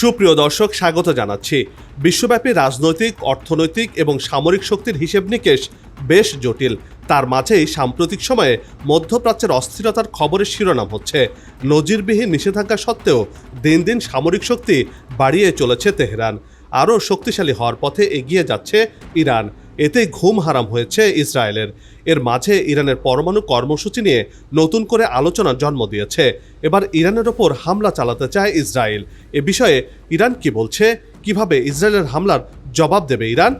সুপ্রিয় দর্শক, স্বাগত জানাচ্ছি। বিশ্বব্যাপী রাজনৈতিক, অর্থনৈতিক এবং সামরিক শক্তির হিসেব নিকেশ বেশ জটিল। তার মাঝেই সাম্প্রতিক সময়ে মধ্যপ্রাচ্যের অস্থিরতার খবরের শিরোনাম হচ্ছে। নজিরবিহীন নিষেধাজ্ঞা সত্ত্বেও দিন দিন সামরিক শক্তি বাড়িয়ে চলেছে তেহরান। আরও শক্তিশালী হওয়ার পথে এগিয়ে যাচ্ছে ইরান। এতে ঘুম হারাম হয়েছে ইসরায়েলের। এর মাঝে ইরানের পরমাণু কর্মসূচি নিয়ে নতুন করে আলোচনার জন্ম দিয়েছে। এবার ইরানের ওপর হামলা চালাতে চায় ইসরায়েল। এ বিষয়ে ইরান কি বলছে? কীভাবে ইসরায়েলের হামলার জবাব দেবে ইরান?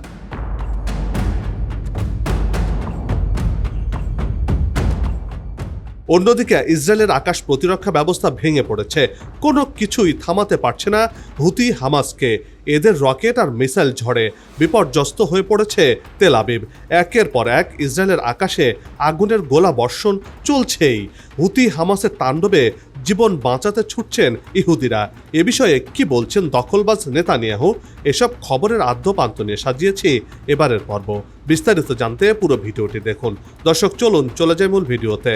অন্যদিকে ইসরায়েলের আকাশ প্রতিরক্ষা ব্যবস্থা ভেঙে পড়েছে। কোনো কিছুই থামাতে পারছে না হুতি হামাসকে। এদের রকেট আর মিসাইল ঝড়ে বিপর্যস্ত হয়ে পড়েছে তেল আবিব। একের পর এক ইসরায়েলের আকাশে আগুনের গোলা বর্ষণ চলছেই। হুতি হামাসের তাণ্ডবে জীবন বাঁচাতে ছুটছেন ইহুদিরা। এ বিষয়ে কি বলছেন দখলবাজ নেতানিয়াহু? এসব খবরের আদ্যপান্ত নিয়ে সাজিয়েছি এবারের পর্ব। বিস্তারিত জানতে পুরো ভিডিওটি দেখুন। দর্শক, চলুন, চলে যায় মূল ভিডিওতে।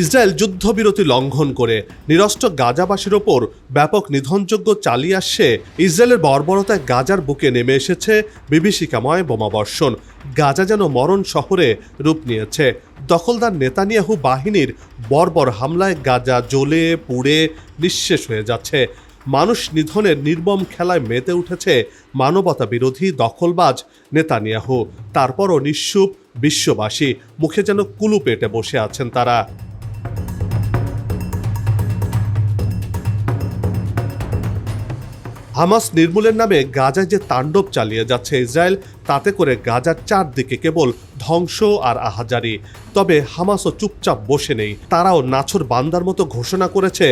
ইসরায়েল যুদ্ধবিরতি লঙ্ঘন করে। নিরস্ত্র গাজাবাসীর ওপর ব্যাপক নিধনযোগ্য চালিয়ে আসছে। ইসরায়েলের বর্বরতায় গাজার বুকে নেমে এসেছে বিভীষিকাময় বোমাবর্ষণ। গাজা যেন মরণ শহরে রূপ নিয়েছে। দখলদার নেতানিয়াহু বাহিনীর বর্বর হামলায় গাজা জ্বলে, পুড়ে, নিঃশেষ হয়ে যাচ্ছে। মানুষ নিধনের নির্মম খেলায় মেতে উঠেছে মানবতা বিরোধী দখলবাজ নেতানিয়াহু। তারপরও নিঃসুপ বিশ্ববাসী, মুখে যেন কুলু পেটে বসে আছেন তারা। হামাস নির্মূলের নামে গাজায় যে তাণ্ডব চালিয়ে যাচ্ছে ইসরায়েল, তাতে করে গাজার চারদিকে কেবল ধ্বংস আর আহাজারি। তবে হামাসও চুপচাপ বসে নেই। তারাও নাছর বান্দার মতো ঘোষণা করেছে,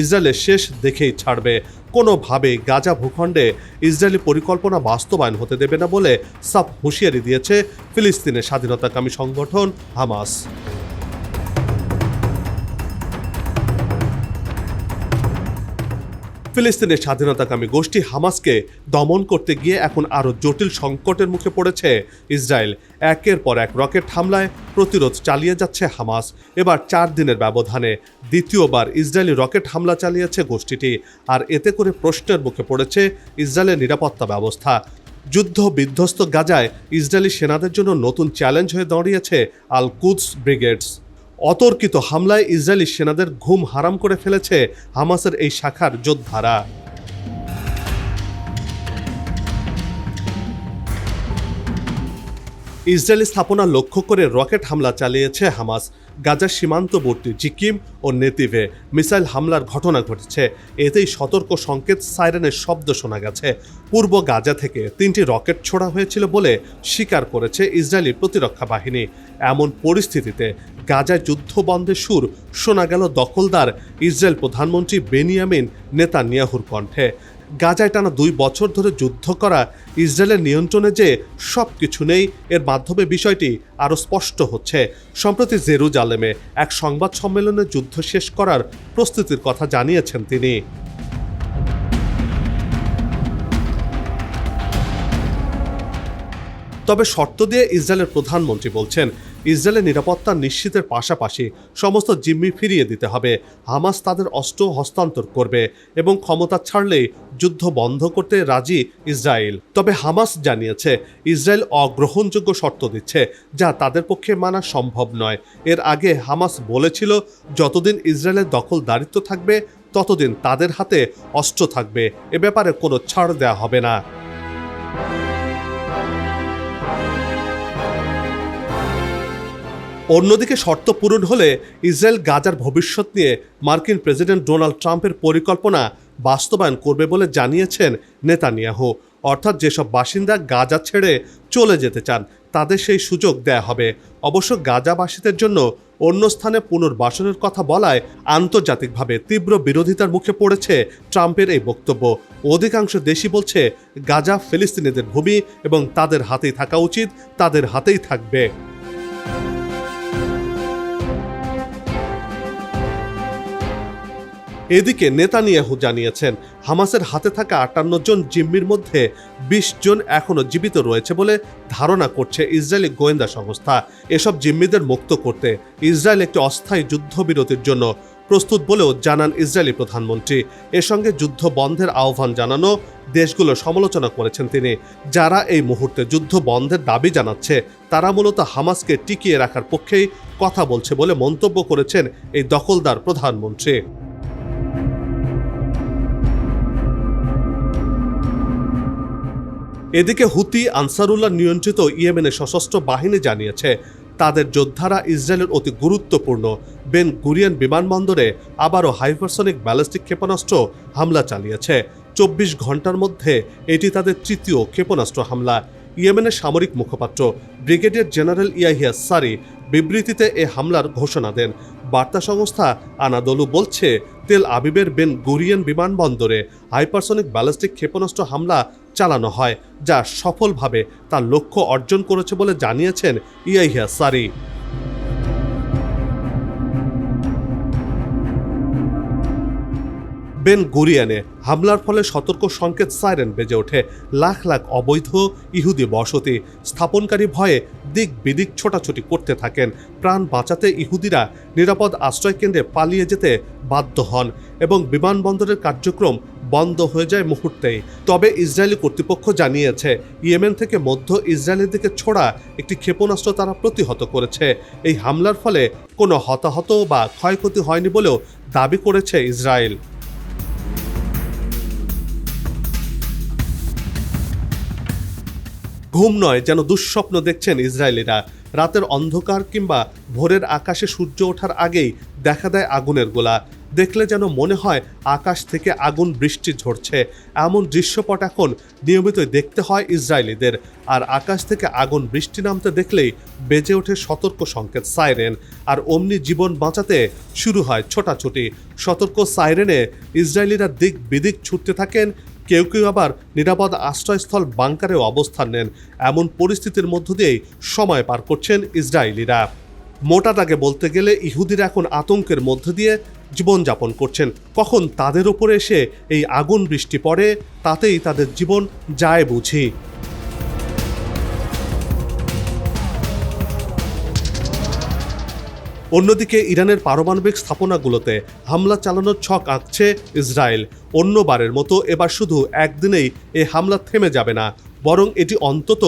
ইসরায়েলের শেষ দেখেই ছাড়বে। কোনোভাবে গাজা ভূখণ্ডে ইসরায়েলি পরিকল্পনা বাস্তবায়ন হতে দেবে না বলে সাফ হুঁশিয়ারি দিয়েছে ফিলিস্তিনের স্বাধীনতাকামী সংগঠন হামাস। ফিলিস্তিনের স্বাধীনতাকামী গোষ্ঠী হামাসকে দমন করতে গিয়ে এখন আরও জটিল সংকটের মুখে পড়েছে। ইসরায়েল একের পর এক রকেট হামলায় প্রতিরোধ চালিয়ে যাচ্ছে হামাস। এবার চার দিনের ব্যবধানে দ্বিতীয়বার ইসরায়েলি রকেট হামলা চালিয়েছে গোষ্ঠীটি। আর এতে করে প্রশ্নের মুখে পড়েছে ইসরায়েলের নিরাপত্তা ব্যবস্থা। যুদ্ধ বিধ্বস্ত গাজায় ইসরায়েলি সেনাদের জন্য নতুন চ্যালেঞ্জ হয়ে দাঁড়িয়েছে আল কুদস ব্রিগেডস। অতর্কিত হামলায় ইসরায়েলি সেনাদের ঘুম হারাম করে ফেলেছে হামাসের এই শাখার যোদ্ধারা। ইসরায়েলি স্থাপনা লক্ষ্য করে রকেট হামলা চালিয়েছে হামাস। গাজার সীমান্তবর্তী জিকিম ও নেতিভে মিসাইল হামলার ঘটনা ঘটেছে। এতেই সতর্ক সংকেত সাইরেনের শব্দ শোনা গেছে। পূর্ব গাজা থেকে তিনটি রকেট ছোড়া হয়েছিল বলে স্বীকার করেছে ইসরায়েলি প্রতিরক্ষা বাহিনী। এমন পরিস্থিতিতে গাজায় যুদ্ধ বন্ধের সুর শোনা গেল দখলদার ইসরায়েল প্রধানমন্ত্রী বেনিয়ামিন নেতানিয়াহুর কণ্ঠে। গাজায় টানা দুই বছর ধরে যুদ্ধ করা ইসরায়েলের নিয়ন্ত্রণে যে সব কিছু নেই, এর মাধ্যমে বিষয়টি আরও স্পষ্ট হচ্ছে। সম্প্রতি জেরুজালেমে এক সংবাদ সম্মেলনে যুদ্ধ শেষ করার প্রস্তুতির কথা জানিয়েছেন তিনি। তবে শর্ত দিয়ে ইসরায়েলের প্রধানমন্ত্রী বলছেন ইসরায়েলের নিরাপত্তা নিশ্চিতের পাশাপাশি সমস্ত জিম্মি ফিরিয়ে দিতে হবে। হামাস তাদের অস্ত্র হস্তান্তর করবে এবং ক্ষমতা ছাড়লেই যুদ্ধ বন্ধ করতে রাজি ইসরায়েল। তবে হামাস জানিয়েছে, ইসরায়েল অগ্রহণযোগ্য শর্ত দিচ্ছে যা তাদের পক্ষে মানা সম্ভব নয়। এর আগে হামাস বলেছিল, যতদিন ইসরায়েলের দখল দারিত্ব থাকবে, ততদিন তাদের হাতে অস্ত্র থাকবে। এ ব্যাপারে কোনো ছাড় দেওয়া হবে না। অন্যদিকে শর্ত পূরণ হলে ইসরায়েল গাজার ভবিষ্যৎ নিয়ে মার্কিন প্রেসিডেন্ট ডোনাল্ড ট্রাম্পের পরিকল্পনা বাস্তবায়ন করবে বলে জানিয়েছেন নেতানিয়াহু। অর্থাৎ যেসব বাসিন্দা গাজা ছেড়ে চলে যেতে চান, তাদের সেই সুযোগ দেয়া হবে। অবশ্য গাজাবাসীদের জন্য অন্য স্থানে পুনর্বাসনের কথা বলায় আন্তর্জাতিকভাবে তীব্র বিরোধিতার মুখে পড়েছে ট্রাম্পের এই বক্তব্য। অধিকাংশ দেশই বলছে, গাজা ফিলিস্তিনিদের ভূমি এবং তাদের হাতেই থাকা উচিত, তাদের হাতেই থাকবে। এদিকে নেতানিয়াহু জানিয়েছেন, হামাসের হাতে থাকা আটান্ন জন জিম্মির মধ্যে বিশ জন এখনও জীবিত রয়েছে বলে ধারণা করছে ইসরায়েলি গোয়েন্দা সংস্থা। এসব জিম্মিদের মুক্ত করতে ইসরায়েল একটি অস্থায়ী যুদ্ধবিরতির জন্য প্রস্তুত বলেও জানান ইসরায়েলি প্রধানমন্ত্রী। এর সঙ্গে যুদ্ধ বন্ধের আহ্বান জানানো দেশগুলো সমালোচনা করেছেন তিনি। যারা এই মুহূর্তে যুদ্ধ বন্ধের দাবি জানাচ্ছে, তারা মূলত হামাসকে টিকিয়ে রাখার পক্ষেই কথা বলছে বলে মন্তব্য করেছেন এই দখলদার প্রধানমন্ত্রী। এদিকে হুতি আনসারুল্লাহ নিয়ন্ত্রিত ইয়েমেনের সশস্ত্র বাহিনী জানিয়েছে, তাদের যোদ্ধারা ইসরায়েলের অতি গুরুত্বপূর্ণ বেন গুরিয়ান বিমানবন্দরে আবারও হাইপারসনিক ব্যালিস্টিক ক্ষেপণাস্ত্র হামলা চালিয়েছে। চব্বিশ ঘণ্টার মধ্যে এটি তাদের তৃতীয় ক্ষেপণাস্ত্র হামলা। ইয়েমেনের সামরিক মুখপাত্র ব্রিগেডিয়ার জেনারেল ইয়াহিয়া সারি বিবৃতিতে এ হামলার ঘোষণা দেন। বার্তা সংস্থা আনাদলু বলছে, তেল আবিবের বেন গুরিয়ান বিমানবন্দরে হাইপারসনিক ব্যালিস্টিক ক্ষেপণাস্ত্র হামলা চালানো হয়, যা সফলভাবে তার লক্ষ্য অর্জন করেছে বলে জানিয়েছেন ইয়াহিয়া সারি। বেন গুরিয়ানে হামলার ফলে সতর্ক সংকেত সাইরেন বেজে ওঠে। লাখ লাখ অবৈধ ইহুদি বসতি স্থাপনকারী ভয়ে দিক বিদিক ছোটাছুটি করতে থাকেন। প্রাণ বাঁচাতে ইহুদিরা নিরাপদ আশ্রয়কেন্দ্রে পালিয়ে যেতে বাধ্য হন এবং বিমানবন্দরের কার্যক্রম বন্ধ হয়ে যায় মুহূর্তেই। তবে ইসরায়েলি কর্তৃপক্ষ জানিয়েছে, ইয়েমেন থেকে মধ্য ইসরায়েলের দিকে ছোড়া একটি ক্ষেপণাস্ত্র তারা প্রতিহত করেছে। এই হামলার ফলে কোনো হতাহত বা ক্ষয়ক্ষতি হয়নি বলেও দাবি করেছে ইসরায়েল। ঘুম নয় যেন দুঃস্বপ্ন দেখছেন ইসরায়েলিরা। রাতের অন্ধকার কিংবা ভোরের আকাশে সূর্য ওঠার আগেই দেখা দেয় আগুনের গোলা। দেখলে যেন মনে হয় আকাশ থেকে আগুন বৃষ্টি ঝরছে। এমন দৃশ্যপট এখন নিয়মিতই দেখতে হয় ইসরায়েলিদের। আর আকাশ থেকে আগুন বৃষ্টি নামতে দেখলেই বেজে ওঠে সতর্ক সংকেত সাইরেন। আর অমনি জীবন বাঁচাতে শুরু হয় ছোটাছুটি। সতর্ক সাইরেনে ইসরায়েলিরা দিক বিদিক ছুটতে থাকেন কেউ কেউ আবার নিরাপদ আশ্রয়স্থল বাংকারেও অবস্থান নেন। এমন পরিস্থিতির মধ্য দিয়েই সময় পার করছেন ইসরায়েলিরা। মোটা দাগে বলতে গেলে ইহুদিরা এখন আতঙ্কের মধ্য দিয়ে জীবনযাপন করছেন। কখন তাদের ওপরে এসে এই আগুন বৃষ্টি পড়ে, তাতেই তাদের জীবন যায় বুঝি। অন্যদিকে ইরানের পারমাণবিক স্থাপনাগুলোতে হামলা চালানোর ছক আঁকছে ইসরায়েল। অন্যবারের মতো এবার শুধু একদিনেই এ হামলা থেমে যাবে না, বরং এটি অন্তত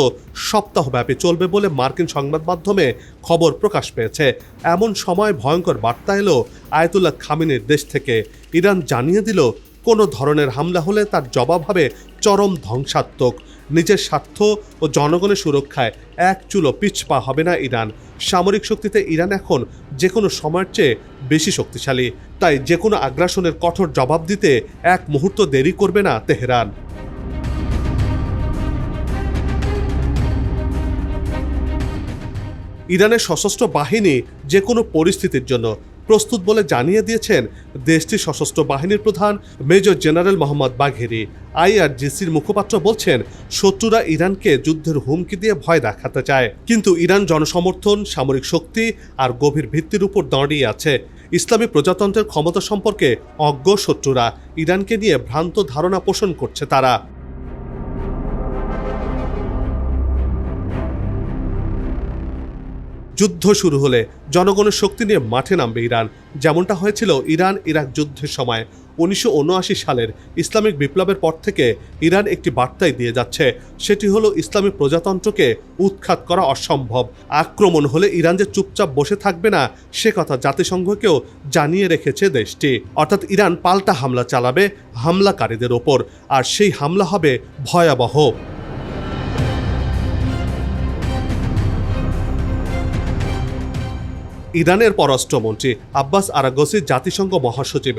সপ্তাহব্যাপী চলবে বলে মার্কিন সংবাদ মাধ্যমে খবর প্রকাশ পেয়েছে। এমন সময় ভয়ঙ্কর বার্তা এলো আয়তুল্লাহ খামিনের দেশ থেকে। ইরান জানিয়ে দিল, কোনো ধরনের হামলা হলে তার জবাব হবে চরম ধ্বংসাত্মক। নিজের স্বার্থ ও জনগণের সুরক্ষায় এক চুলো পিছপা হবে না ইরান। সামরিক শক্তিতে ইরান এখন যে কোনো সময়ের চেয়ে বেশি শক্তিশালী। তাই যে কোনো আগ্রাসনের কঠোর জবাব দিতে এক মুহূর্ত দেরি করবে না তেহরান। ইরানের সশস্ত্র বাহিনী যে কোনো পরিস্থিতির জন্য প্রস্তুত বলে জানিয়ে দিয়েছেন দেশটির সশস্ত্র বাহিনীর প্রধান মেজর জেনারেল মোহাম্মদ বাঘেরি। আইআরজিসির মুখপাত্র বলছেন, শত্রুরা ইরানকে যুদ্ধের হুমকি দিয়ে ভয় দেখাতে চায়। কিন্তু ইরান জনসমর্থন, সামরিক শক্তি আর গভীর ভিত্তির উপর দাঁড়িয়ে আছে। ইসলামী প্রজাতন্ত্রের ক্ষমতা সম্পর্কে অজ্ঞ শত্রুরা ইরানকে নিয়ে ভ্রান্ত ধারণা পোষণ করছে তারা। যুদ্ধ শুরু হলে জনগণের শক্তি নিয়ে মাঠে নামবে ইরান। যেমনটা হয়েছিল ইরান ইরাক যুদ্ধের সময়। উনিশশো উনআশি সালের ইসলামিক বিপ্লবের পর থেকে ইরান একটি বার্তাই দিয়ে যাচ্ছে। সেটি হলো, ইসলামী প্রজাতন্ত্রকে উৎখাত করা অসম্ভব। আক্রমণ হলে ইরান যে চুপচাপ বসে থাকবে না, সে কথা জাতিসংঘকেও জানিয়ে রেখেছে দেশটি। অর্থাৎ ইরান পাল্টা হামলা চালাবে হামলাকারীদের ওপর। আর সেই হামলা হবে ভয়াবহ। ইরানের পররাষ্ট্রমন্ত্রী আব্বাস আরাগসি জাতিসংঘ মহাসচিব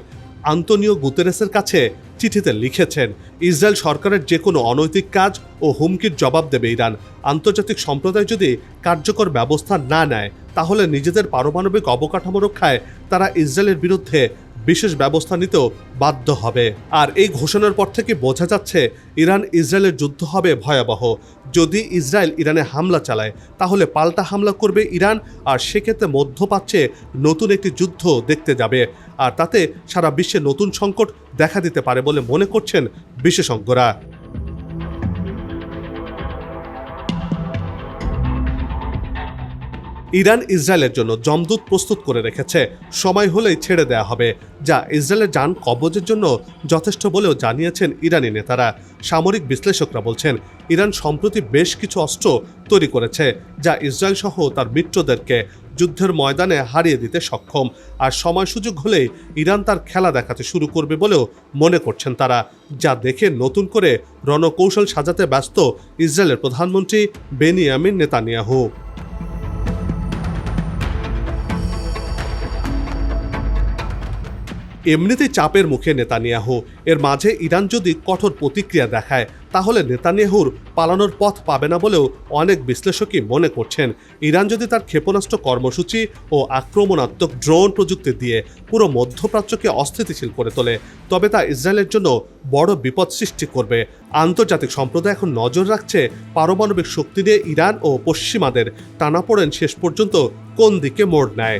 আন্তনিও গুতেরেসের কাছে চিঠিতে লিখেছেন, ইসরায়েল সরকারের যে কোনো অনৈতিক কাজ ও হুমকির জবাব দেবে ইরান। আন্তর্জাতিক সম্প্রদায় যদি কার্যকর ব্যবস্থা না নেয়, তাহলে নিজেদের পারমাণবিক অবকাঠামো রক্ষায় তারা ইসরায়েলের বিরুদ্ধে বিশেষ ব্যবস্থা নিতেও বাধ্য হবে। আর এই ঘোষণার পর থেকে বোঝা যাচ্ছে, ইরান ইসরায়েলের যুদ্ধ হবে ভয়াবহ। যদি ইসরায়েল ইরানে হামলা চালায়, তাহলে পাল্টা হামলা করবে ইরান, আর সেক্ষেত্রে মধ্যপ্রাচ্যে নতুন একটি যুদ্ধ দেখতে যাবে। আর তাতে সারা বিশ্বে নতুন সংকট দেখা দিতে পারে বলে মনে করছেন বিশেষজ্ঞরা। ইরান ইসরায়েলের জন্য জমদূত প্রস্তুত করে রেখেছে। সময় হলেই ছেড়ে দেয়া হবে, যা ইসরায়েলের যান কবজের জন্য যথেষ্ট বলেও জানিয়েছেন ইরানি নেতারা। সামরিক বিশ্লেষকরা বলছেন, ইরান সম্প্রতি বেশ কিছু অস্ত্র তৈরি করেছে, যা ইসরায়েল সহ তার মিত্রদেরকে যুদ্ধের ময়দানে হারিয়ে দিতে সক্ষম। আর সময় সুযোগ হলেই ইরান তার খেলা দেখাতে শুরু করবে বলেও মনে করছেন তারা, যা দেখে নতুন করে রণকৌশল সাজাতে ব্যস্ত ইসরায়েলের প্রধানমন্ত্রী বেনিয়ামিন নেতানিয়াহু। এমনিতেই চাপের মুখে নেতানিয়াহু। এর মাঝে ইরান যদি কঠোর প্রতিক্রিয়া দেখায়, তাহলে নেতানিয়াহুর পালানোর পথ পাবে না বলেও অনেক বিশ্লেষকই মনে করছেন। ইরান যদি তার ক্ষেপণাস্ত্র কর্মসূচি ও আক্রমণাত্মক ড্রোন প্রযুক্তি দিয়ে পুরো মধ্যপ্রাচ্যকে অস্থিতিশীল করে তোলে, তবে তা ইসরায়েলের জন্য বড় বিপদ সৃষ্টি করবে। আন্তর্জাতিক সম্প্রদায় এখন নজর রাখছে পারমাণবিক শক্তি দিয়ে ইরান ও পশ্চিমাদের। টানাপোড়েন শেষ পর্যন্ত কোন দিকে মোড় নেয়।